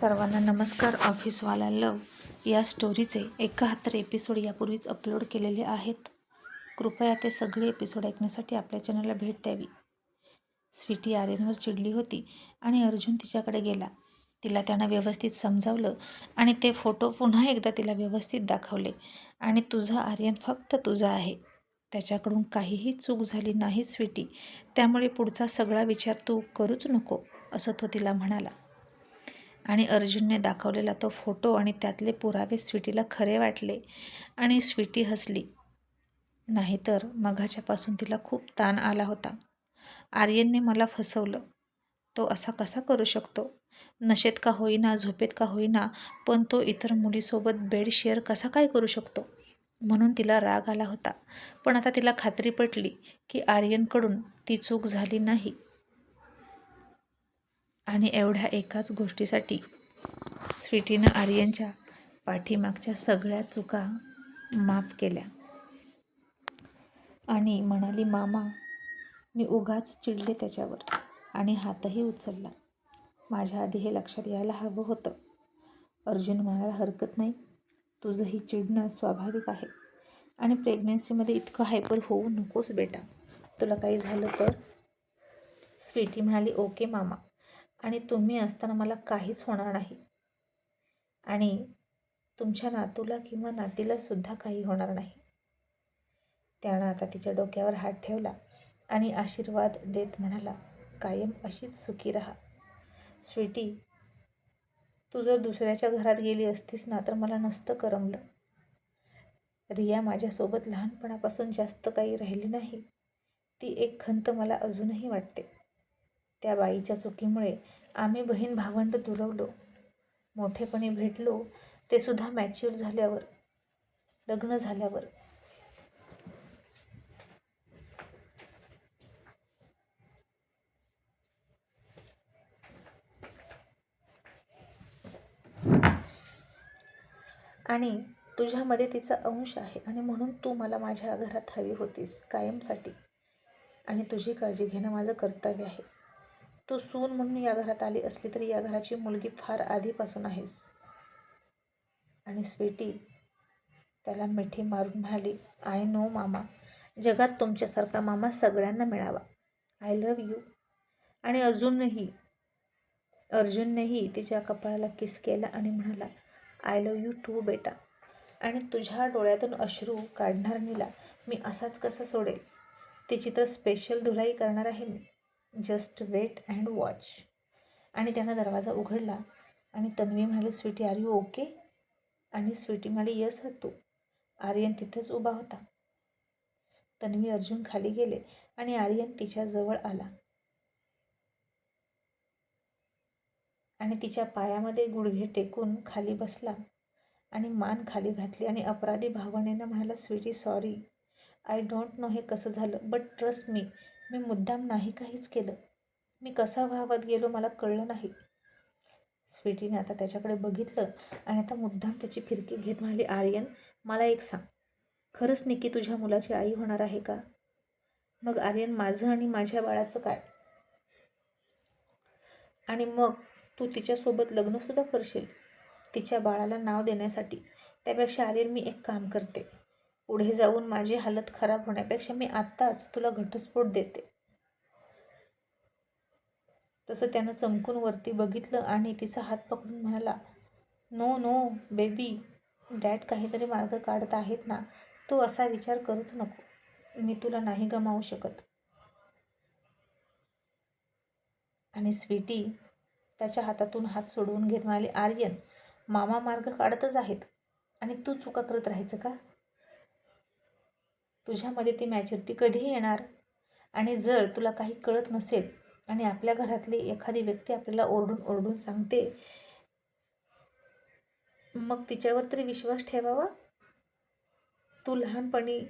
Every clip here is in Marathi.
सर्वांना नमस्कार. ऑफिसवाला लव या स्टोरीचे एकाहत्तर एपिसोड यापूर्वीच अपलोड केलेले आहेत. कृपया ते सगळे एपिसोड ऐकण्यासाठी आपल्या चॅनलला भेट द्यावी. स्वीटी आर्यनवर चिडली होती आणि अर्जुन तिच्याकडे गेला. तिला त्यानं व्यवस्थित समजावलं आणि ते फोटो पुन्हा एकदा तिला व्यवस्थित दाखवले. आणि तुझा आर्यन फक्त तुझा आहे. त्याच्याकडून काहीही चूक झाली नाही स्वीटी. त्यामुळे पुढचा सगळा विचार तू करूच नको असं तो तिला म्हणाला. आणि अर्जुनने दाखवलेला तो फोटो आणि त्यातले पुरावे स्वीटीला खरे वाटले आणि स्वीटी हसली. नाहीतर मघाच्यापासून तिला खूप ताण आला होता. आर्यनने मला फसवलं. तो असा कसा करू शकतो? नशेत का होईना झोपेत का होईना पण तो इतर मुलीसोबत बेड शेअर कसा काय करू शकतो? म्हणून तिला राग आला होता. पण आता तिला खात्री पटली की आर्यनकडून ती चूक झाली नाही. आणि एवढ्या एकाच गोष्टीसाठी स्वीटीनं आर्यनच्या पाठीमागच्या सगळ्या चुका माफ केल्या. आणि म्हणाली मामा मी उगाच चिडले त्याच्यावर आणि हातही उचलला. माझ्या आधी हे लक्षात यायला हवं होतं. अर्जुन म्हणायला हरकत नाही. तुझंही चिडणं स्वाभाविक आहे आणि प्रेग्नन्सीमध्ये इतकं हायपर होऊ नकोस बेटा. तुला काही झालं तर? स्वीटी म्हणाली ओके मामा. आणि तुम्ही असताना मला काहीच होणार नाही. आणि तुमच्या नातूला किंवा नातीलासुद्धा काही होणार नाही. त्यानं आता तिच्या डोक्यावर हात ठेवला आणि आशीर्वाद देत म्हणाला कायम अशीच सुखी राहा. स्वीटी तू जर दुसऱ्याच्या घरात गेली असतीस ना तर मला नसतं करमलं. रिया माझ्यासोबत लहानपणापासून जास्त काही राहिली नाही. ती एक खंत मला अजूनही वाटते. त्या बाईच्या चुकीमुळे आम्ही बहीण भावंड दुरवलो. मोठेपणी भेटलो ते सुद्धा मॅच्युअर झाल्यावर लग्न झाल्यावर. आणि तुझ्यामध्ये तिचा अंश आहे आणि म्हणून तू मला माझ्या घरात हवी होतीस कायमसाठी. आणि तुझी काळजी घेणं माझं कर्तव्य आहे. तू सून म्हणून या घरात आली असली तरी या घराची मुलगी फार आधीपासून आहेस. आणि स्वीटी त्याला मिठी मारून म्हणाली आय नो मामा. जगात तुमच्यासारखा मामा सगळ्यांना मिळावा. आय लव्ह यू आणि अजूनही अर्जुननेही तिच्या कपाळाला किस केला आणि म्हणाला आय लव यू टू बेटा. आणि तुझ्या डोळ्यातून अश्रू काढणार नीला. मी असाच कसा सोडेल? तिची तर स्पेशल धुलाई करणार आहे मी. Just wait and watch. आणि त्यानं दरवाजा उघडला आणि तन्वी म्हणाली स्वीटी आर यू ओके आणि स्वीटी म्हणाली यस तू. आर्यन तिथेच उभा होता. तन्वी अर्जुन खाली गेले आणि आर्यन तिच्या जवळ आला. आणि तिच्या पायामध्ये गुडघे टेकून खाली बसला आणि मान खाली घातली आणि अपराधी भावनेनं म्हणाला sweetie sorry I don't know हे कसं झालं बट ट्रस्ट मी मी मुद्दाम नाही काहीच केलं. मी कसा व्हावत गेलो मला कळलं नाही. स्वीटीने आता त्याच्याकडे बघितलं आणि आता मुद्दाम त्याची फिरकी घेत म्हणाली आर्यन मला एक सांग. खरंच निकी तुझ्या मुलाची आई होणार आहे का? मग आर्यन माझं आणि माझ्या बाळाचं काय? आणि मग तू तिच्यासोबत लग्नसुद्धा करशील तिच्या बाळाला नाव देण्यासाठी. त्यापेक्षा आर्यन मी एक काम करते. पुढे जाऊन माझी हालत खराब होण्यापेक्षा मी आत्ताच तुला घटस्फोट देते. तसं त्यानं चमकून वरती बघितलं आणि तिचा हात पकडून म्हणाला नो नो बेबी डॅड काहीतरी मार्ग काढत आहेत ना तू असा विचार करूच नको. मी तुला नाही गमावू शकत. आणि स्वीटी त्याच्या हातातून हात सोडवून घेत म्हणाली आर्यन मामा मार्ग काढतच आहेत आणि तू चुका करत राहायचं का? तुझ्यामध्ये ती मॅच्युरिटी कधीही येणार? आणि जर तुला काही कळत नसेल आणि आपल्या घरातली एखादी व्यक्ती आपल्याला ओरडून ओरडून सांगते मग तिच्यावर तरी विश्वास ठेवावा? तू लहानपणी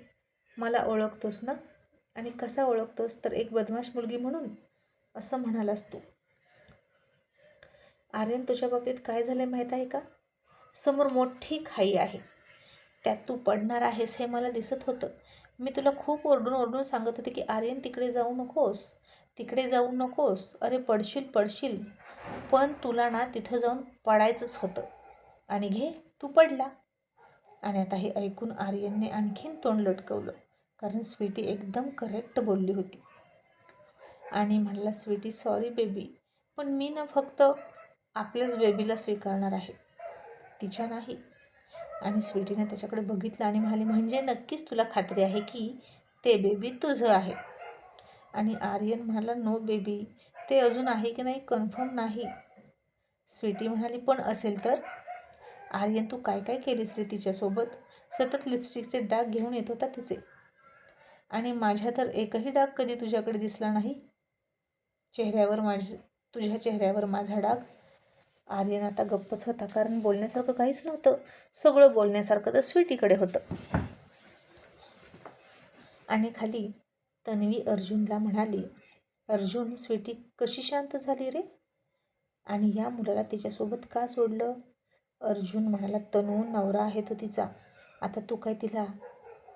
मला ओळखतोस ना? आणि कसा ओळखतोस? तर एक बदमाश मुलगी म्हणून असं म्हणालास तू. आर्यन तुझ्या बाबतीत काय झालं माहीत आहे का? समोर मोठी खाई आहे. त्यात तू पडणार आहेस हे मला दिसत होतं. मी तुला खूप ओरडून ओरडून सांगत होते की आर्यन तिकडे जाऊ नकोस. तिकडे जाऊ नकोस. अरे पडशील पडशील. पण तुला ना तिथं जाऊन पडायचंच होतं. आणि घे तू पडला. आणि आता हे ऐकून आर्यनने आणखीन तोंड लटकवलं कारण स्वीटी एकदम करेक्ट बोलली होती. आणि म्हणला स्वीटी सॉरी बेबी पण मी ना फक्त आपल्याच बेबीला स्वीकारणार आहे. तिच्या नाही. आणि स्वीटीनं त्याच्याकडे बघितलं आणि म्हणाली म्हणजे नक्कीच तुला खात्री आहे की ते बेबी तुझं आहे. आणि आर्यन म्हणाला नो बेबी ते अजून आहे की नाही कन्फर्म नाही. स्वीटी म्हणाली पण असेल तर? आर्यन तू काय काय केलीस रे तिच्यासोबत? सतत लिपस्टिकचे डाग घेऊन येत होता तिचे. आणि माझ्या तर एकही डाग कधी तुझ्याकडे दिसला नाही. चेहऱ्यावर माझ तुझ्या चेहऱ्यावर माझा डाग आर्यन आता गप्पच होता कारण बोलण्यासारखं काहीच नव्हतं. सगळं बोलण्यासारखं तर स्वीटीकडे होतं. आणि खाली तन्वी अर्जुनला म्हणाली अर्जुन स्वीटी कशी शांत झाली रे? आणि या मुलाला तिच्यासोबत का सोडलं? अर्जुन म्हणाला तनू नवरा आहे तो तिचा. आता तू काय तिला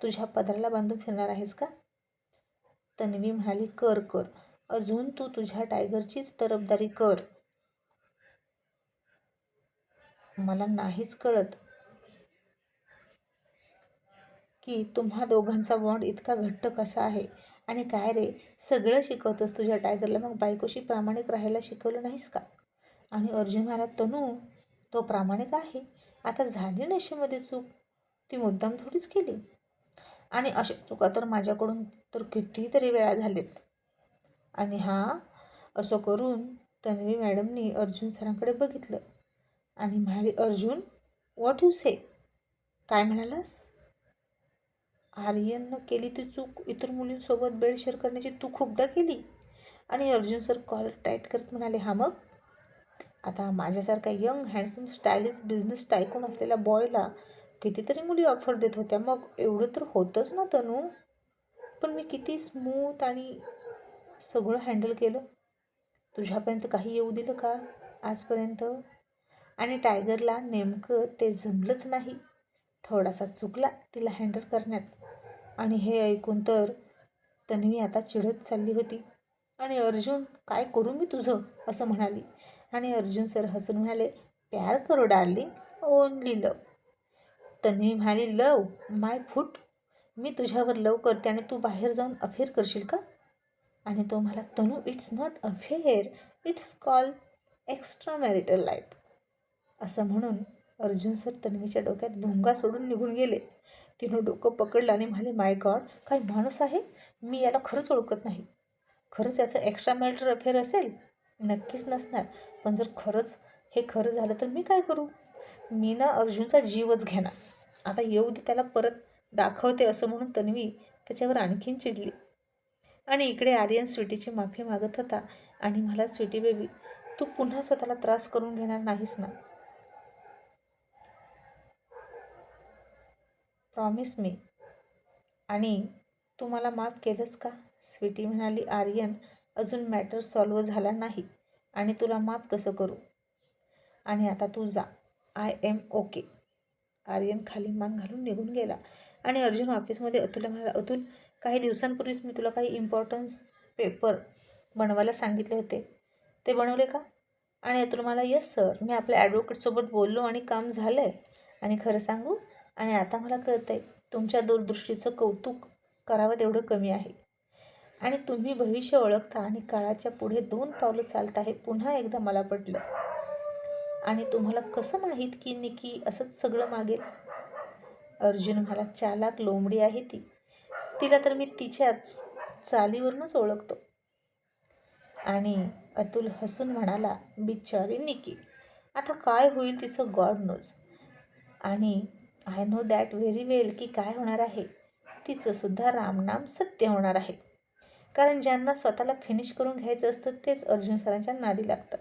तुझ्या पदराला बांधून फिरणार आहेस का? तन्वी म्हणाली कर कर. अजून तू तुझ्या टायगरचीच तरफदारी कर. मला नाहीच कळत की तुम्हा दोघांचा बॉन्ड इतका घट्ट कसा आहे? आणि काय रे सगळं शिकवतोस तुझ्या टायगरला मग बायकोशी प्रामाणिक राहायला शिकवलं नाहीस का? आणि अर्जुन महाराज तनू तो प्रामाणिक आहे. आता झाली नशेमध्ये चूक. ती मुद्दाम थोडीच केली. आणि अशा चुका तर माझ्याकडून तर कितीतरी वेळा झालेत. आणि हां असं करून तन्वी मॅडमनी अर्जुन सरांकडे बघितलं. आणि म्हणाली अर्जुन व्हॉट यू से काय म्हणालास? आर्यननं केली ती चूक इतर मुलींसोबत बेड शेअर करण्याची तू खूपदा केली. आणि अर्जुन सर कॉलर टाईट करत म्हणाले हा मग? आता माझ्यासारखा young handsome stylish business tycoon असलेल्या बॉयला कितीतरी मुली ऑफर देत होत्या. मग एवढं तर होतंच ना तनू. पण मी किती स्मूथ आणि सगळं हँडल केलं. तुझ्यापर्यंत काही येऊ दिलं का आजपर्यंत? आणि टायगरला नेमकं ते जमलंच नाही. थोडासा चुकला तिला हँडल करण्यात. आणि हे ऐकून तर तन्वी आता चिडत चालली होती. आणि अर्जुन काय करू मी तुझं? असं म्हणाली. आणि अर्जुन सर हसून म्हणाले प्यार करो डार्लिंग. ओनली लव. तन्वी म्हणाली लव? माय फूट. मी तुझ्यावर लव करते आणि तू बाहेर जाऊन अफेअर करशील का? आणि तो मला Tanu it's not affair. It's call extra marital life. असं म्हणून अर्जुन सर तन्वीच्या डोक्यात भोंगा सोडून निघून गेले. तिनं डोकं पकडलं आणि म्हणाले माय गॉड काय माणूस आहे? मी याला खरंच ओळखत नाही. खरंच याचं एक्स्ट्रा मॅरिटल अफेअर असेल? नक्कीच नसणार. पण जर खरंच हे खरं झालं तर मी काय करू? मी ना अर्जुनचा जीवच घेणार. आता येऊ दे त्याला परत दाखवते असं म्हणून तन्वी त्याच्यावर आणखीन चिडली. आणि इकडे आर्यन स्वीटीची माफी मागत होता आणि मला स्वीटी बेबी तू पुन्हा स्वतःला त्रास करून घेणार नाहीस ना. प्रॉमिस मी आणि तू मला माफ केलंस का? स्वीटी म्हणाली आर्यन अजून मॅटर सॉल्व झाला नाही आणि तुला माफ कसं करू? आणि आता तू जा. आय एम ओके आर्यन खाली मान घालून निघून गेला. आणि अर्जुन ऑफिसमध्ये अतुलला म्हणाला अतुल काही दिवसांपूर्वीच मी तुला काही इम्पॉर्टन्स पेपर बनवायला सांगितले होते. ते बनवले का? आणि अतुल मला येस सर मी आपल्या ॲडव्होकेटसोबत बोललो आणि काम झालं आहे आणि खरं सांगू आणि आता मला कळतं आहे तुमच्या दूरदृष्टीचं कौतुक करावं तेवढं कमी आहे. आणि तुम्ही भविष्य ओळखता आणि काळाच्या पुढे दोन पावलं चालता हे पुन्हा एकदा मला पटलं. आणि तुम्हाला कसं माहीत की निकी असंच सगळं मागेल? अर्जुन मला चालाक लोंबडी आहे ती. तिला तर मी तिच्याच चालीवरूनच ओळखतो. आणि अतुल हसून म्हणाला बिचारी निकी आता काय होईल तिचं गॉड नोज? आणि I know that very well की काय होणार आहे. तिचंसुद्धा रामनाम सत्य होणार आहे. कारण ज्यांना स्वतःला फिनिश करून घ्यायचं असतं तेच अर्जुन सरांच्या नादी लागतात.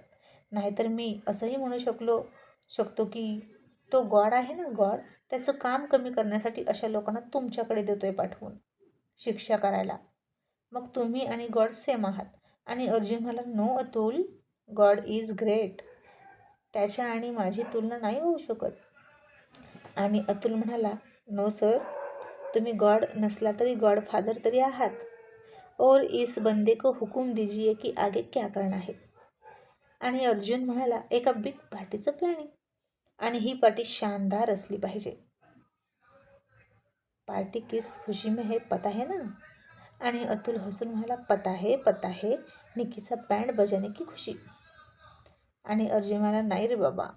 नाहीतर मी असंही म्हणू शकलो शकतो की तो गॉड आहे ना गॉड त्याचं काम कमी करण्यासाठी अशा लोकांना तुमच्याकडे देतो आहे पाठवून शिक्षा करायला. मग तुम्ही आणि गॉड सेम आहात. आणि अर्जुन मला no Atul God is great. त्याच्या आणि माझी तुलना नाही होऊ शकत. आणि अतुल म्हणाला नो सर. तुम्ही गॉड नसला तरी गॉड फादर तरी आहात. और इस बंदे को हुकुम दीजिए की आगे क्या करना है. आणि अर्जुन म्हणाला एका बिग पार्टीचं प्लॅनिंग आणि ही पार्टी शानदार असली पाहिजे. पार्टी किस खुशी में है पता है ना? आणि अतुल हसून म्हणाला पता है पता है. निकीचा बँड बजाने की खुशी. आणि अर्जुन म्हणाला नाही रे बाबा.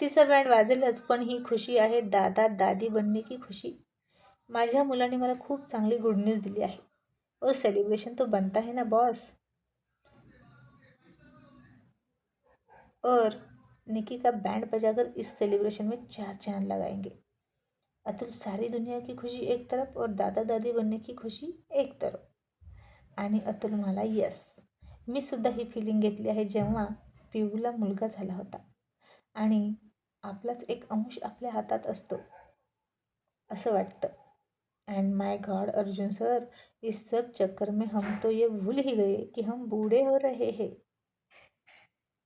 तिचं बँड वाजेलच पण ही खुशी आहे दादा दादी बनने की खुशी? माझ्या मुलाने मला खूप चांगली गुड न्यूज़ दिली आहे. और सेलिब्रेशन तो बनता है ना बॉस और निकी का बैंड बजाकर इस सेलिब्रेशन में चार चांद लगाएंगे। अतुल सारी दुनिया की खुशी एक तरफ और दादा दादी बनने की खुशी एक तरफ। आणि अतुल मला यस मी सुद्धा ही फिलिंग घेतली आहे जेव्हा पिऊला मुलगा झाला होता. आणि आपलाच एक अंश आपल्या हातात असतो असं वाटतं. And my God Arjun sir इस सब चक्कर में हम तो ये भूल ही गए कि हम बूढ़े हो रहे हैं।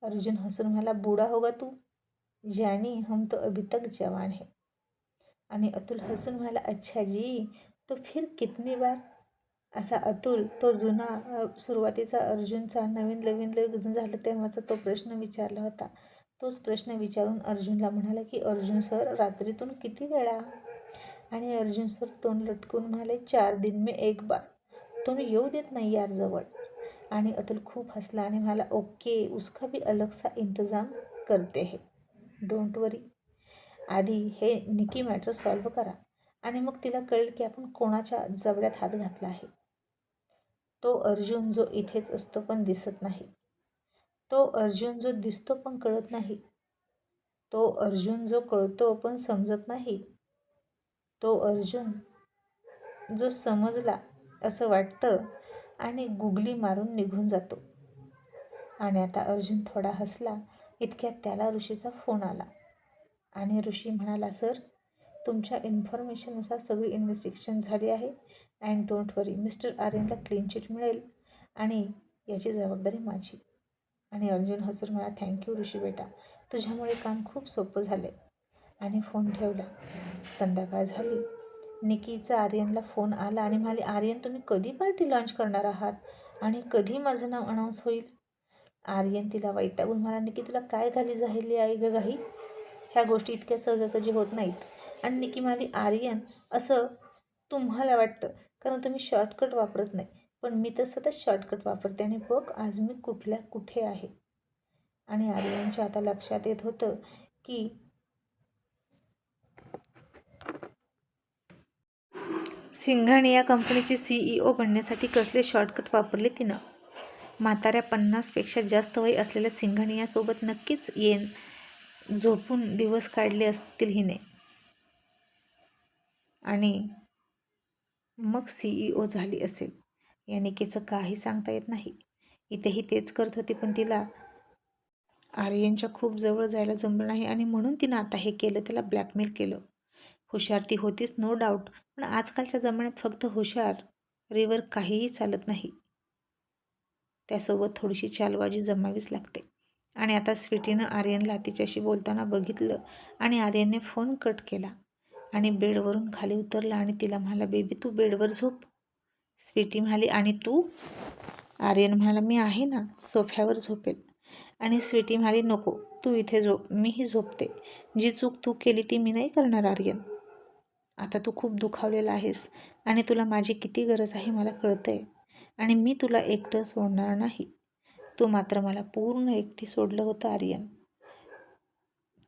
अर्जुन हंसून मला बूढ़ा होगा तू? जानी हम तो अभी तक जवान है. आणि अतुल हसून म्हणाला अच्छा जी तो फिर कितनी बार? असा अतुल तो जुना सुरुवातीचा अर्जुनचा नवीन नवीन लग्न झालं तेव्हाचा तो प्रश्न विचारला होता. तोच प्रश्न विचारून अर्जुनला म्हणाला की अर्जुन सर रात्रीतून किती वेळा? आणि अर्जुन सर तोंड लटकून म्हणाले चार दिन मी एक बार. तुम्ही येऊ देत नाही यार जवळ आणि अतुल खूप हसला आणि म्हणाला ओके उसका भी अलग सा इंतजाम करते है. डोंट वरी आधी हे निकी मॅटर सॉल्व करा आणि मग तिला कळेल की आपण कोणाच्या जबड्यात हात घातला आहे. तो अर्जुन जो इथेच असतो पण दिसत नाही. तो अर्जुन जो दिसतो पण कळत नाही. तो अर्जुन जो कळतो पण समजत नाही. तो अर्जुन जो समजला असं वाटतं आणि गुगली मारून निघून जातो. आणि आता अर्जुन थोडा हसला इतक्यात त्याला ऋषीचा फोन आला. आणि ऋषी म्हणाला सर तुमच्या इन्फॉर्मेशननुसार सगळी इन्व्हेस्टिगेशन झाली आहे अँड डोंट वरी मिस्टर आर्यनला क्लीन चिट मिळेल आणि याची जबाबदारी माझी. आणि अर्जुन हसून मला थँक्यू ऋषी बेटा. तुझ्यामुळे काम खूप सोपं झालं आणि फोन ठेवला. संध्याकाळ झाली. निकीचा आर्यनला फोन आला आणि म्हणाले आर्यन तुम्ही कधी पार्टी लॉन्च करणार आहात? आणि कधी माझं नाव अनाऊन्स होईल? आर्यन तिला वैतागून म्हणाला निकी तुला काय घाली झालेली आहे ग घाई? ह्या गोष्टी इतक्या सहजासहजी होत नाहीत. आणि निकी म्हणाली आर्यन असं तुम्हाला वाटतं कारण तुम्ही शॉर्टकट वापरत नाही. पण मी तर सतत शॉर्टकट वापरते आणि बघ आज मी कुठल्या कुठे आहे. आणि आर्यांच्या आता लक्षात येत होतं की सिंघाणे या कंपनीची सी ई ओ बनण्यासाठी कसले शॉर्टकट वापरले तिनं? म्हाताऱ्या पन्नासपेक्षा जास्त वय असलेल्या सिंघाणे यासोबत नक्कीच येन झोपून दिवस काढले असतील हिने. आणि मग सी ई ओ झाली असेल. या निकेचं काही सांगता येत नाही. इथेही तेच करत होती पण तिला आर्यनच्या खूप जवळ जायला जमलं नाही आणि म्हणून तिनं आता हे केलं त्याला ब्लॅकमेल केलं. हुशार ती होतीच नो डाऊट पण आजकालच्या जमान्यात फक्त हुशार रिवर काहीही चालत नाही. त्यासोबत थोडीशी चालबाजी जमावीच लागते. आणि आता स्वीटीनं आर्यनला तिच्याशी बोलताना बघितलं आणि आर्यनने फोन कट केला आणि बेडवरून खाली उतरला आणि तिला म्हणाला बेबी तू बेडवर झोप. स्वीटी म्हणाली आणि तू? आर्यन म्हणाला मी आहे ना सोफ्यावर झोपेल. आणि स्वीटी म्हणाली नको तू इथे झोप मीही झोपते. जी चूक तू केली ती मी नाही करणार आर्यन. आता तू खूप दुखावलेला आहेस आणि तुला माझी किती गरज आहे मला कळतं आहे आणि मी तुला एकटं सोडणार नाही. तू मात्र मला पूर्ण एकटी सोडलं होतं आर्यन.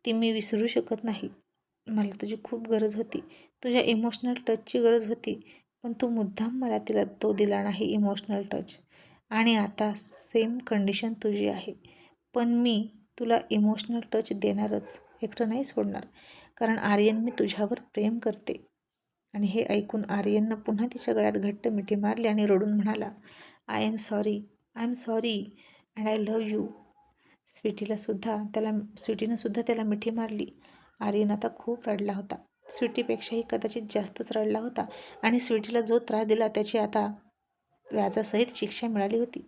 ती मी विसरू शकत नाही. मला तुझी खूप गरज होती. तुझ्या इमोशनल टचची गरज होती. पण तू मुद्दाम मला तिला तो दिला नाही इमोशनल टच आणि आता सेम कंडिशन तुझी आहे. पण मी तुला इमोशनल टच देणारच एकटं नाही सोडणार. कारण आर्यन मी तुझ्यावर प्रेम करते. आणि हे ऐकून आर्यननं पुन्हा तिच्या गळ्यात घट्ट मिठी मारली आणि रडून म्हणाला I am sorry I am sorry and I love you स्वीटीलासुद्धा त्याला स्वीटीनं सुद्धा त्याला मिठी मारली. आर्यन आता खूप रडला होता. स्वीटीपेक्षाही कदाचित जास्तच रडला होता आणि स्वीटीला जो त्रास दिला त्याची आता व्याजासहित शिक्षा मिळाली होती.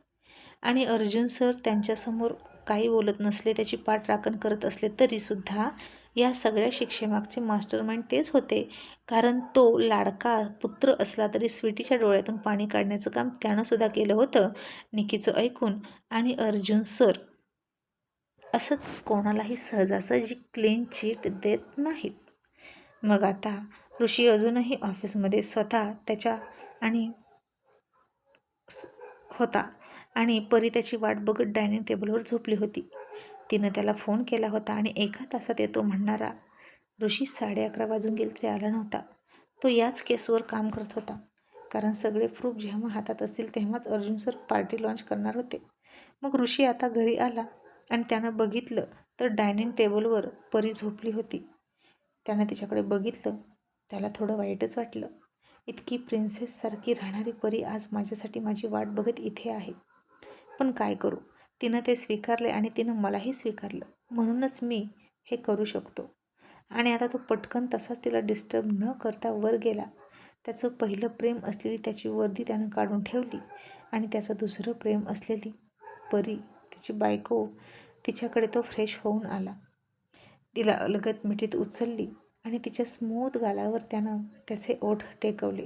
आणि अर्जुन सर त्यांच्यासमोर काही बोलत नसले त्याची पाठ राखण करत असले तरीसुद्धा या सगळ्या शिक्षेमागचे मास्टर माइंड तेच होते. कारण तो लाडका पुत्र असला तरी स्वीटीच्या डोळ्यातून पाणी काढण्याचं काम त्यानंसुद्धा केलं होतं निकीचं ऐकून. आणि अर्जुन सर असंच कोणालाही सहजासहजी क्लीन चीट देत नाहीत. मग आता ऋषी अजूनही ऑफिसमध्ये स्वतः त्याच्या आणि होता आणि परी त्याची वाट बघत डायनिंग टेबलवर झोपली होती. तिनं त्याला फोन केला होता आणि एका तासात येतो म्हणणारा ऋषी साडे अकरा वाजून गेले तरी आला नव्हता. तो याच केसवर काम करत होता. कारण सगळे प्रूफ जेव्हा हातात असतील तेव्हाच अर्जुन सर पार्टी लॉन्च करणार होते. मग ऋषी आता घरी आला आणि त्यानं बघितलं तर डायनिंग टेबलवर परी झोपली होती. त्यानं तिच्याकडे बघितलं त्याला थोडं वाईटच वाटलं. इतकी प्रिन्सेससारखी राहणारी परी आज माझ्यासाठी माझी वाट बघत इथे आहे. पण काय करू? तिनं ते स्वीकारले आणि तिनं मलाही स्वीकारलं. म्हणूनच मी हे करू शकतो. आणि आता तो पटकन तसाच तिला डिस्टर्ब न करता वर गेला. त्याचं पहिलं प्रेम असलेली त्याची वर्दी त्यानं काढून ठेवली आणि त्याचं दुसरं प्रेम असलेली परी त्याची बायको तिच्याकडे तो फ्रेश होऊन आला. तिला अलगत मिठीत उचलली आणि तिच्या स्मूथ गालावर त्यानं त्याचे ओठ टेकवले.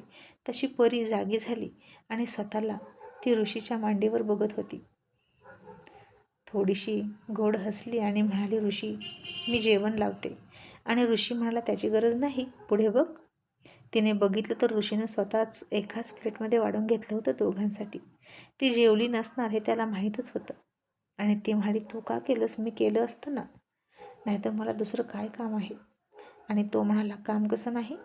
तशी परी जागी झाली आणि स्वतःला ती ऋषीच्या मांडीवर बघत होती. थोडीशी गोड हसली आणि म्हणाली ऋषी मी जेवण लावते. आणि ऋषी म्हणाला त्याची गरज नाही पुढे बघ. तिने बघितलं तर ऋषीनं स्वतःच एकाच प्लेटमध्ये वाढून घेतलं होतं दोघांसाठी. ती जेवली नसणार हे त्याला माहीतच होतं. आणि ती म्हणाली तू का केलंस? मी केलं असतं ना. नाहीतर मला दुसरं काय काम आहे? आणि तो म्हणाला काम कसं नाही?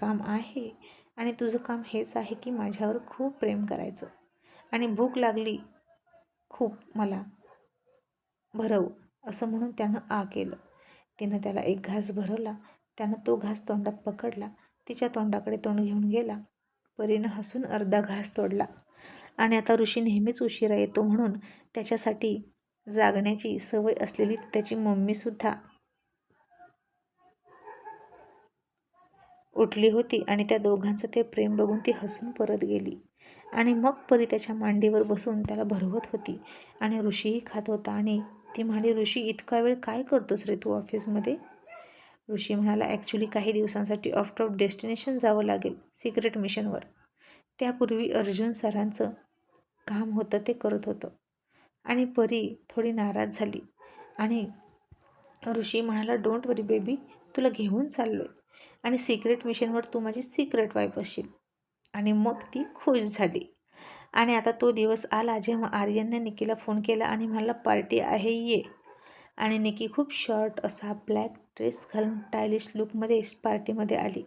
काम आहे. आणि तुझं काम हेच आहे की माझ्यावर खूप प्रेम करायचं. आणि भूक लागली खूप मला. भरव असं म्हणून त्यानं आ केलं. तिनं त्याला एक घास भरवला. त्यानं तो घास तोंडात पकडला. तिच्या तोंडाकडे तोंड घेऊन गेला. परीनं हसून अर्धा घास तोडला. आणि आता ऋषी नेहमीच उशिरा येतो म्हणून त्याच्यासाठी जागण्याची सवय असलेली त्याची मम्मीसुद्धा उठली होती आणि त्या दोघांचं ते प्रेम बघून ती हसून परत गेली. आणि मग परी त्याच्या मांडीवर बसून त्याला भरवत होती. आणि ऋषीही खात होता. आणि ती म्हणाली ऋषी इतका वेळ काय करतोस रे तू ऑफिसमध्ये? ऋषी म्हणाला ॲक्च्युली काही दिवसांसाठी ऑफ ऑफ डेस्टिनेशन जावं लागेल सिक्रेट मिशनवर. त्यापूर्वी अर्जुन सरांचं काम होतं ते करत होतं. आणि परी थोडी नाराज झाली. आणि ऋषी म्हणाला डोंट वरी बेबी तुला घेऊन चाललो आहे आणि सिक्रेट मिशनवर तू माझी सिक्रेट वाईफ असशील आणि मग ती खुश झाली. आणि आता तो दिवस आला जेव्हा आर्यनने निकीला फोन केला आणि म्हणाला पार्टी आहे ये. आणि निकी खूप शॉर्ट असा ब्लॅक ड्रेस घालून स्टायलिश लुकमध्ये पार्टीमध्ये आली.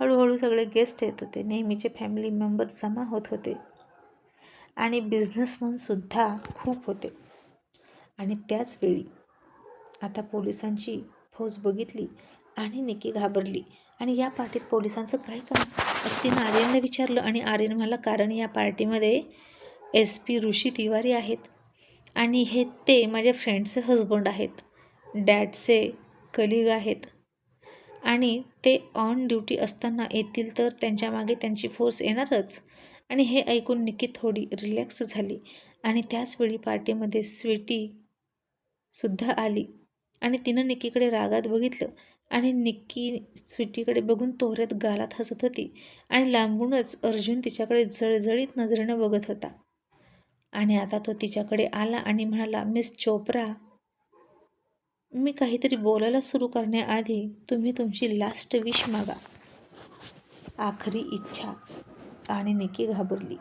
हळूहळू सगळे गेस्ट येत होते. नेहमीचे फॅमिली मेंबर जमा होत होते. आणि बिझनेसमनसुद्धा खूप होते. आणि त्याचवेळी आता पोलिसांची फौज बघितली आणि निकी घाबरली. आणि या पार्टीत पोलिसांचं काय काम? असं तिनं आर्यनला विचारलं आणि आर्यन म्हणाला कारण या पार्टीमध्ये एस पी ऋषी तिवारी आहेत आणि हे ते माझ्या फ्रेंडचे हजबंड आहेत. डॅडचे कलिग आहेत. आणि ते ऑन ड्युटी असताना येतील तर त्यांच्या मागे त्यांची फोर्स येणारच. आणि हे ऐकून निकी थोडी रिलॅक्स झाली आणि त्याचवेळी पार्टीमध्ये स्वीटी सुद्धा आली. आणि तिनं निकीकडे रागात बघितलं आणि निक्की स्वीटीकडे बघून तोऱ्यात गालात हसत होती आणि लांबूनच अर्जुन तिच्याकडे जळजळीत नजरेनं बघत होता. आणि आता तो तिच्याकडे आला आणि म्हणाला मिस चोप्रा मी काहीतरी बोलायला सुरू करण्याआधी तुम्ही तुमची लास्ट विश मागा. आखरी इच्छा. आणि निकी घाबरली.